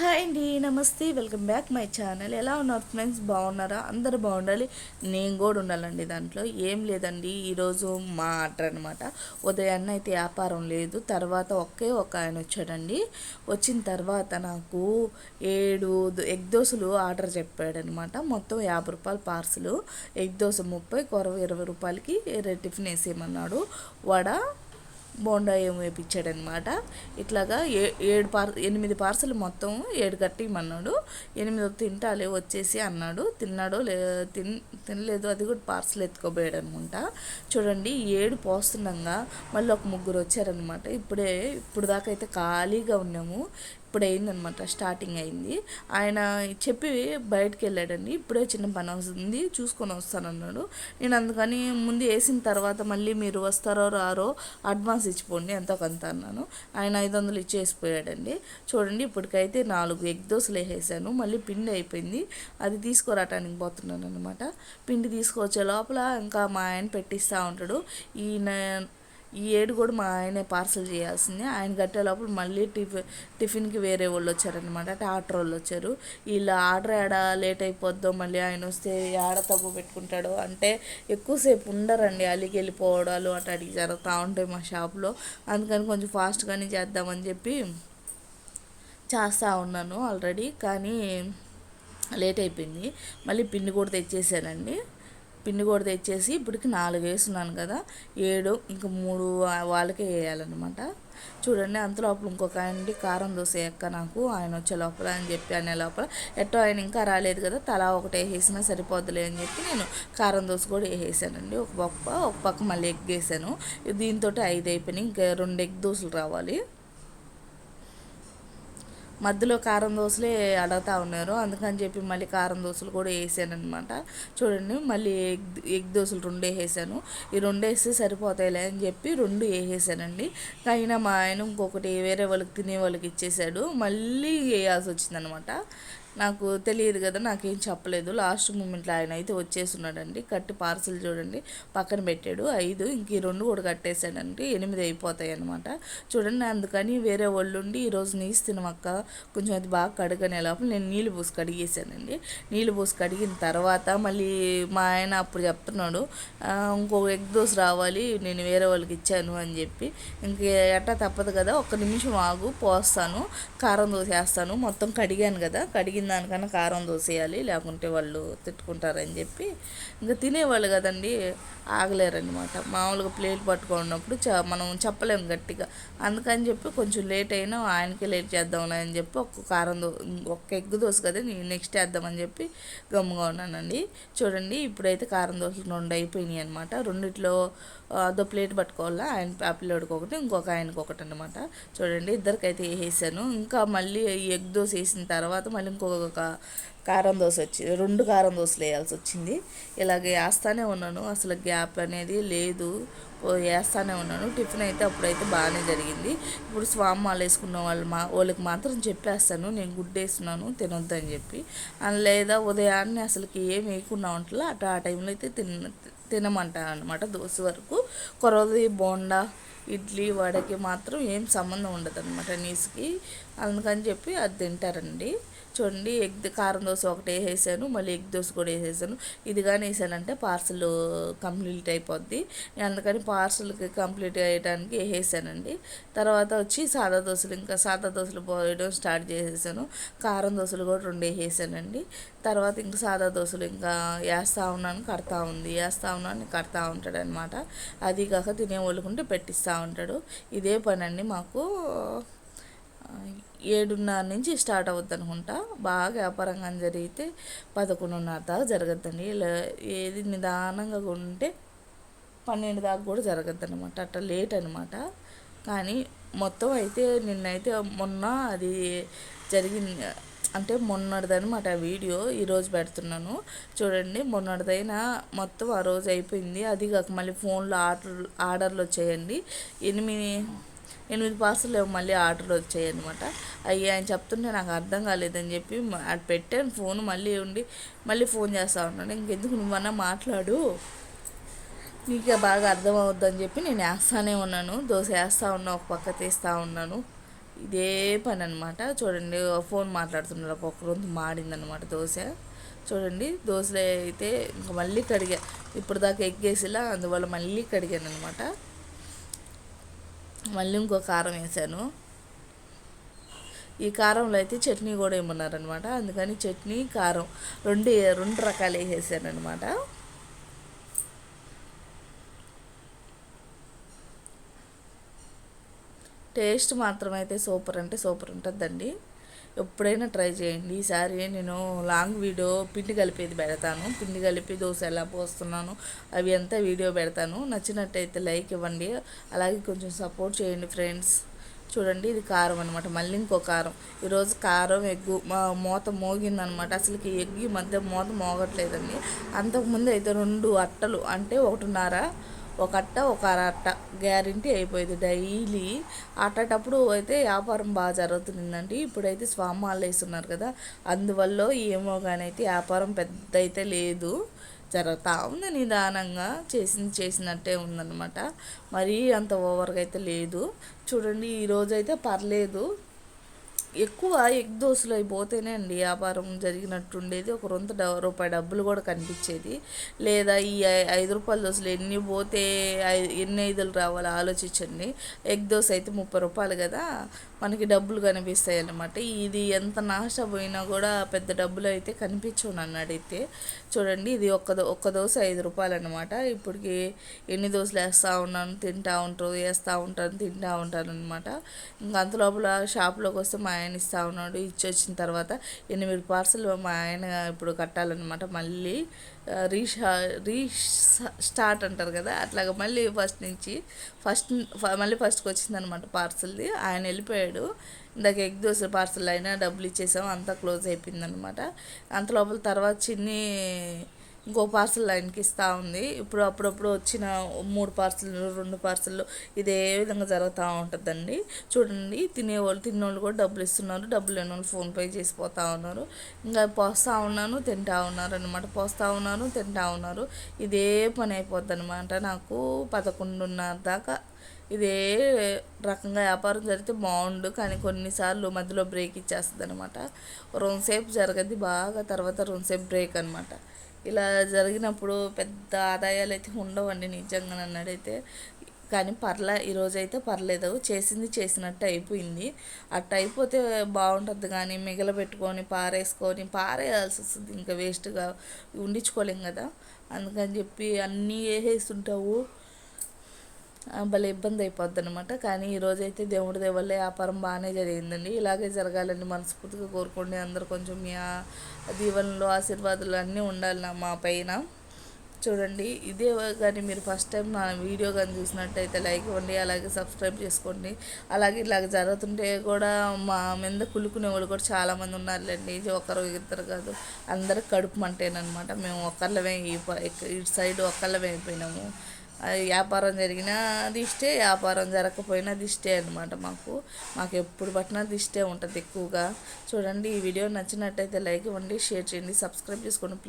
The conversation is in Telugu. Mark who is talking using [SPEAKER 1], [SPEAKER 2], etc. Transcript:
[SPEAKER 1] హాయ్ అండి నమస్తే వెల్కమ్ బ్యాక్ మై ఛానల్. ఎలా ఉన్నారు ఫ్రెండ్స్? బాగున్నారా? అందరూ బాగుండాలి. నేను కూడా ఉండాలండి దాంట్లో. ఏం లేదండి ఈరోజు మా ఆర్డర్ అనమాట ఉదయాన్న అయితే వ్యాపారం లేదు. తర్వాత ఒకే ఒక ఆయన వచ్చాడండి. వచ్చిన తర్వాత నాకు ఏడు ఎగ్ దోశలు ఆర్డర్ చెప్పాడనమాట మొత్తం యాభై రూపాయలు పార్సలు. ఎగ్ దోశ ముప్పై కొరవ ఇరవై రూపాయలకి టిఫిన్ వేసేయమన్నాడు. వడ బోండా ఏం వేయించాడనమాట ఇట్లాగా ఏ ఏడు పార్ ఎనిమిది పార్సల్ మొత్తం ఏడు కట్టిమన్నాడు. ఎనిమిది తింటాలే వచ్చేసి అన్నాడు. తిన్నాడో లే తిన్ తినలేదు అది కూడా పార్సల్ ఎత్తుకోబోయాడు అనమాట చూడండి ఏడు పోస్తుండగా మళ్ళీ ఒక ముగ్గురు వచ్చారనమాట. ఇప్పుడే ఇప్పుడు దాకా అయితే ఖాళీగా ఉన్నాము. ఇప్పుడు అయిందనమాట స్టార్టింగ్ అయింది ఆయన చెప్పి బయటకు వెళ్ళాడండి ఇప్పుడే చిన్న పని వస్తుంది చూసుకొని వస్తానన్నాడు. నేను అందుకని ముందు వేసిన తర్వాత మళ్ళీ మీరు వస్తారో రారో అడ్వాన్స్ ఇచ్చిపోండి ఎంతో కొంత అన్నాను. ఆయన ఐదు వందలు ఇచ్చేసిపోయాడండి. చూడండి ఇప్పటికైతే నాలుగు ఎగ్ దోశలు వేసేసాను. మళ్ళీ పిండి అయిపోయింది. అది తీసుకురావటానికి పోతున్నాను అనమాట పిండి తీసుకొచ్చే లోపల ఇంకా మా ఆయన పెట్టిస్తూ ఉంటాడు. ఈయన ఈ ఏడు కూడా మా ఆయనే పార్సల్ చేయాల్సింది. ఆయన కట్టే లోపల మళ్ళీ టిఫిన్ టిఫిన్కి వేరే వాళ్ళు వచ్చారనమాట ఆర్డర్ వాళ్ళు వచ్చారు. ఇలా ఆర్డర్ ఆడ లేట్ అయిపోద్దో మళ్ళీ ఆయన వస్తే ఆడ తగ్గు పెట్టుకుంటాడో అంటే ఎక్కువసేపు ఉండరండి. అలికి వెళ్ళిపోవడాలు అటు అడిగి జరుగుతూ ఉంటాయి మా షాప్లో. అందుకని కొంచెం ఫాస్ట్గానే చేద్దామని చెప్పి చేస్తూ ఉన్నాను ఆల్రెడీ. కానీ లేట్ అయిపోయింది. మళ్ళీ పిండి కూడా తెచ్చేసానండి. పిండి కూడా తెచ్చేసి ఇప్పటికి నాలుగు వేసున్నాను కదా. ఏడు ఇంకా మూడు వాళ్ళకే వేయాలన్నమాట. చూడండి అంత లోపల ఇంకొక ఆయనకి కారం దోశ ఎక్క నాకు. ఆయన వచ్చే లోపల అని చెప్పి అనే లోపల. ఎట్టో ఆయన ఇంకా రాలేదు కదా తలా ఒకటి వేసేసినా సరిపోద్దులే అని చెప్పి నేను కారం దోశ కూడా వేసేసానండి. ఒక పక్క ఒక పక్క మళ్ళీ ఎగ్ వేసాను. దీంతో ఐదు అయిపోయినాయి ఇంకా రెండు ఎగ్ దోశలు రావాలి. మధ్యలో కారం దోశలే అడుగుతూ ఉన్నారు. అందుకని చెప్పి మళ్ళీ కారం దోశలు కూడా వేసాను అనమాట చూడండి మళ్ళీ ఎగ్ ఎగ్ దోశలు రెండు వేసేసాను ఈ రెండు వేస్తే సరిపోతాయిలే అని చెప్పి రెండు వేసేసానండి. అయినా మా ఆయన ఇంకొకటి వేరే వాళ్ళకి తినే వాళ్ళకి ఇచ్చేసాడు. మళ్ళీ వేయాల్సి వచ్చిందనమాట నాకు తెలియదు కదా నాకేం చెప్పలేదు. లాస్ట్ మూమెంట్లో ఆయన అయితే వచ్చేస్తున్నాడండి. కట్టి పార్సిల్ చూడండి. పక్కన పెట్టాడు. ఐదు ఇంక ఈ రెండు కూడా కట్టేశాడండి. ఎనిమిది అయిపోతాయి అనమాట చూడండి అందుకని వేరే వాళ్ళు ఉండి ఈరోజు నీసి తినమక్క. కొంచెం అది బాగా కడగనే లోపల నేను నీళ్ళు పోసి కడిగేసానండి నీళ్ళు పోసి కడిగిన తర్వాత మళ్ళీ మా ఆయన అప్పుడు చెప్తున్నాడు ఇంకో ఎగ్ దోశ రావాలి నేను వేరే వాళ్ళకి ఇచ్చాను అని చెప్పి. ఇంక ఎట్టా తప్పదు కదా ఒక్క నిమిషం ఆగు పోస్తాను కారం దోశ వేస్తాను మొత్తం కడిగాను కదా. కడిగిన దానికన్నా కారం దోసేయాలి లేకుంటే వాళ్ళు తిట్టుకుంటారని చెప్పి ఇంకా తినేవాళ్ళు కదండి ఆగలేరనమాట మామూలుగా ప్లేట్ పట్టుకున్నప్పుడు చ మనం చెప్పలేము గట్టిగా. అందుకని చెప్పి కొంచెం లేట్ అయినా ఆయనకే లేట్ చేద్దాంలే అని చెప్పి ఒక్క కారం దో ఒక్క ఎగ్గు దోశ కదా నేను నెక్స్ట్ వేద్దామని చెప్పి గమ్ముగా ఉన్నానండి. చూడండి ఇప్పుడైతే కారం దోశలు రెండు అయిపోయినాయి అనమాట రెండిట్లో అదో ప్లేట్ పట్టుకోవాలా? ఆయన ఆ పిల్లోడికి ఒకటి ఇంకొక ఆయనకి ఒకటి అనమాట చూడండి ఇద్దరికైతే వేసేసాను. ఇంకా మళ్ళీ ఎగ్ దోశ వేసిన తర్వాత మళ్ళీ ఇంకొక కారం దోశ వచ్చింది రెండు కారం దోశలు వేయాల్సి వచ్చింది. ఇలాగే వేస్తానే ఉన్నాను. అసలు గ్యాప్ అనేది లేదు. వేస్తానే ఉన్నాను. టిఫిన్ అయితే అప్పుడైతే బాగానే జరిగింది. ఇప్పుడు స్వామి మాల వేసుకున్న వాళ్ళు మా వాళ్ళకి మాత్రం చెప్పేస్తాను. నేను గుడ్ వేస్తున్నాను తినొద్దని చెప్పి. లేదా ఉదయాన్నే అసలుకి ఏం వేయకుండా ఉంటుందో అటు ఆ టైంలో అయితే తిన తినమంటాను అనమాట దోశ వరకు. కొరది బోండా ఇడ్లీ వడకి మాత్రం ఏం సంబంధం ఉండదు అనమాట నీసుకి. అందుకని చెప్పి అది తింటారండి. చూడండి ఎగ్ కారం దోశ ఒకటి వేసేసాను మళ్ళీ ఎగ్ దోశ కూడా వేసేసాను. ఇది కానీ వేసానంటే పార్సల్ కంప్లీట్ అయిపోద్ది. అందుకని పార్సల్కి కంప్లీట్ అయ్యడానికి వేసేసానండి. తర్వాత వచ్చి సాదా దోశలు ఇంకా సాదా దోశలు పోయడం స్టార్ట్ చేసేసాను. కారం దోశలు కూడా రెండు వేసేసానండి తర్వాత ఇంకా సాదా దోశలు ఇంకా వేస్తూ ఉన్నాను కడతా ఉంది వేస్తూ ఉన్నాను కడతా ఉంటాడనమాట అది కాక తినే వాళ్ళకుంటే పెట్టిస్తూ ఉంటాడు. ఇదే పని అండి మాకు ఏడున్నర నుంచి స్టార్ట్ అవుద్ది అనుకుంటా. బాగా వ్యాపారంగా జరిగితే పదకొండున్నర దాకా జరగద్దండి. ఇలా ఏది నిదానంగా ఉంటే పన్నెండు దాకా కూడా జరగద్దు అనమాట అట్లా లేట్ అనమాట కానీ మొత్తం అయితే నిన్నైతే మొన్న అది జరిగింది. అంటే మొన్నటిదనమాట వీడియో ఈరోజు పెడుతున్నాను. చూడండి మొన్నటిదైన మొత్తం ఆ రోజు అయిపోయింది. అది కాక మళ్ళీ ఫోన్లో ఆర్డర్ ఆర్డర్లు వచ్చాయండి. ఎనిమిది ఎనిమిది పార్సల్ మళ్ళీ ఆర్డర్ వచ్చాయి అనమాట అయ్యి ఆయన చెప్తుంటే నాకు అర్థం కాలేదని చెప్పి అది పెట్టాను ఫోన్ మళ్ళీ ఉండి మళ్ళీ ఫోన్ చేస్తా ఉన్నాను ఇంకెందుకు నువ్వన్నా మాట్లాడు. నీకే బాగా అర్థం అవుద్దని చెప్పి నేను వేస్తానే ఉన్నాను. దోశ వేస్తూ ఉన్నా ఒక పక్క తీస్తూ ఉన్నాను. ఇదే పని అనమాట చూడండి ఫోన్ మాట్లాడుతున్నారు. ఒక్కొక్క రోజు మాడిందనమాట దోశ. చూడండి దోశలు అయితే ఇంకా మళ్ళీ కడిగా ఇప్పుడు దాకా ఎగ్గేసిలా అందువల్ల మళ్ళీ కడిగాను అనమాట మళ్ళీ ఇంకో కారం వేసాను. ఈ కారంలో అయితే చట్నీ కూడా ఏమన్నారనమాట అందుకని చట్నీ కారం రెండు రెండు రకాలు వేసేసాను అనమాట టేస్ట్ మాత్రం అయితే సూపర్ అంటే సూపర్ ఉంటుందండి. ఎప్పుడైనా ట్రై చేయండి. ఈసారి నేను లాంగ్ వీడియో పిండి కలిపేది పెడతాను. పిండి కలిపి దోశ ఎలా పోస్తున్నాను అవి అంతా వీడియో పెడతాను. నచ్చినట్టయితే లైక్ ఇవ్వండి. అలాగే కొంచెం సపోర్ట్ చేయండి ఫ్రెండ్స్. చూడండి ఇది కారం అనమాట మళ్ళీ ఇంకో కారం. ఈరోజు కారం ఎగ్గు మా మూత మోగిందనమాట అసలుకి ఎగ్గు మధ్య మూత మోగట్లేదండి. అంతకుముందు అయితే రెండు అట్టలు అంటే ఒకటిన్నర ఒక అట్ట ఒక అట్ట గ్యారంటీ అయిపోయింది డైలీ. అట్టేటప్పుడు అయితే వ్యాపారం బాగా జరుగుతుందండి. ఇప్పుడైతే స్వామాలు వేస్తున్నారు కదా. అందువల్ల ఏమో కానీ అయితే వ్యాపారం పెద్ద అయితే లేదు. జరుగుతూ ఉంది నిదానంగా. చేసింది చేసినట్టే ఉందన్నమాట. మరీ అంత ఓవర్గా అయితే లేదు. చూడండి ఈరోజు అయితే పర్లేదు. ఎక్కువ ఎగ్ దోశలు అయిపోతేనే అండి వ్యాపారం జరిగినట్టుండేది. ఒక రొంత రూపాయి డబ్బులు కూడా కనిపించేది. లేదా ఈ ఐదు రూపాయల దోశలు ఎన్ని పోతే ఎన్ని ఐదులు రావాలో ఆలోచించండి. ఎగ్ దోశ అయితే ముప్పై రూపాయలు కదా మనకి డబ్బులు కనిపిస్తాయి అన్నమాట ఇది ఎంత నాశపోయినా కూడా పెద్ద డబ్బులు అయితే కనిపించవు నన్ను అడిగితే. చూడండి ఇది ఒక్క ఒక్క దోశ ఐదు రూపాయలు అనమాట ఇప్పటికి ఎన్ని దోశలు వేస్తూ ఉన్నాను తింటూ ఉంటారు వేస్తూ ఉంటాను తింటూ ఉంటాను అనమాట ఇంకా అంత లోపల షాప్లోకి వస్తే మా ఆయన ఇస్తూ ఉన్నాడు ఇచ్చి వచ్చిన తర్వాత ఎనిమిది పార్సల్ మా ఆయన ఇప్పుడు కట్టాలన్నమాట. మళ్ళీ రీషా రీ స్టార్ట్ అంటారు కదా అట్లాగా మళ్ళీ ఫస్ట్ నుంచి ఫస్ట్ మళ్ళీ ఫస్ట్కి వచ్చిందనమాట పార్సల్ది. ఆయన వెళ్ళిపోయాడు. ఇందాక ఎగ్ దోశ పార్సల్ అయినా డబ్బులు ఇచ్చేసాం అంతా క్లోజ్ అయిపోయిందనమాట అంత లోపల తర్వాత చిన్ని ఇంకో పార్సల్ లైన్కి ఇస్తూ ఉంది. ఇప్పుడు అప్పుడప్పుడు వచ్చిన మూడు పార్సల్ రెండు పార్సల్ ఇదే విధంగా జరుగుతూ ఉంటుందండి. చూడండి తినేవాళ్ళు తిన్నోళ్ళు కూడా డబ్బులు ఇస్తున్నారు. డబ్బులు లేని వాళ్ళు ఫోన్పే చేసిపోతూ ఉన్నారు. ఇంకా పోస్తూ ఉన్నాను తింటా ఉన్నారు అనమాట పోస్తూ ఉన్నాను తింటా ఉన్నారు. ఇదే పని అయిపోద్ది అనమాట నాకు పదకొండున్నర దాకా ఇదే రకంగా వ్యాపారం జరిగితే బాగుండు. కానీ కొన్నిసార్లు మధ్యలో బ్రేక్ ఇచ్చేస్తుంది అనమాట రెండుసేపు జరగద్ది బాగా తర్వాత రెండుసేపు బ్రేక్ అనమాట ఇలా జరిగినప్పుడు పెద్ద ఆదాయాలు అయితే ఉండవండి నిజంగా అన్నాడైతే. కానీ పర్లే ఈరోజైతే పర్లేదు. చేసింది చేసినట్టు అయిపోయింది. అట్ట అయిపోతే బాగుంటుంది కానీ మిగలబెట్టుకొని పారేసుకొని పారేయాల్సి వస్తుంది. ఇంకా వేస్ట్గా ఉండించుకోలేం కదా. అందుకని చెప్పి అన్నీ వేసేస్తుంటావు భలే ఇబ్బంది అయిపోద్ది అనమాట కానీ ఈరోజైతే దేవుడి దేవల్లే వ్యాపారం బాగానే జరిగిందండి. ఇలాగే జరగాలని మనస్ఫూర్తిగా కోరుకోండి. అందరు కొంచెం మీ దీవెనలు ఆశీర్వాదాలు అన్నీ ఉండాలి నా మా పైన. చూడండి ఇదే కానీ మీరు ఫస్ట్ టైం నా వీడియో కానీ చూసినట్టయితే లైక్ ఇవ్వండి అలాగే సబ్స్క్రైబ్ చేసుకోండి. అలాగే ఇలాగ జరుగుతుంటే కూడా మా మీద కులుకునే వాళ్ళు కూడా చాలామంది ఉన్నారులేండి. ఒకరు ఇద్దరు కాదు. అందరికి కడుపు మంటేనమాట మేము ఒకళ్ళమే ఇటు సైడ్ ఒకళ్ళమే అయిపోయినాము. వ్యాపారం జరిగినా అది ఇష్టే వ్యాపారం జరగకపోయినా అది ఇష్టే అనమాట మాకు. మాకు ఎప్పుడు పట్టినా అది ఇష్టే ఉంటుంది ఎక్కువగా. చూడండి ఈ వీడియో నచ్చినట్టయితే లైక్ ఇవ్వండి షేర్ చేయండి సబ్స్క్రైబ్ చేసుకోండి ప్లీజ్.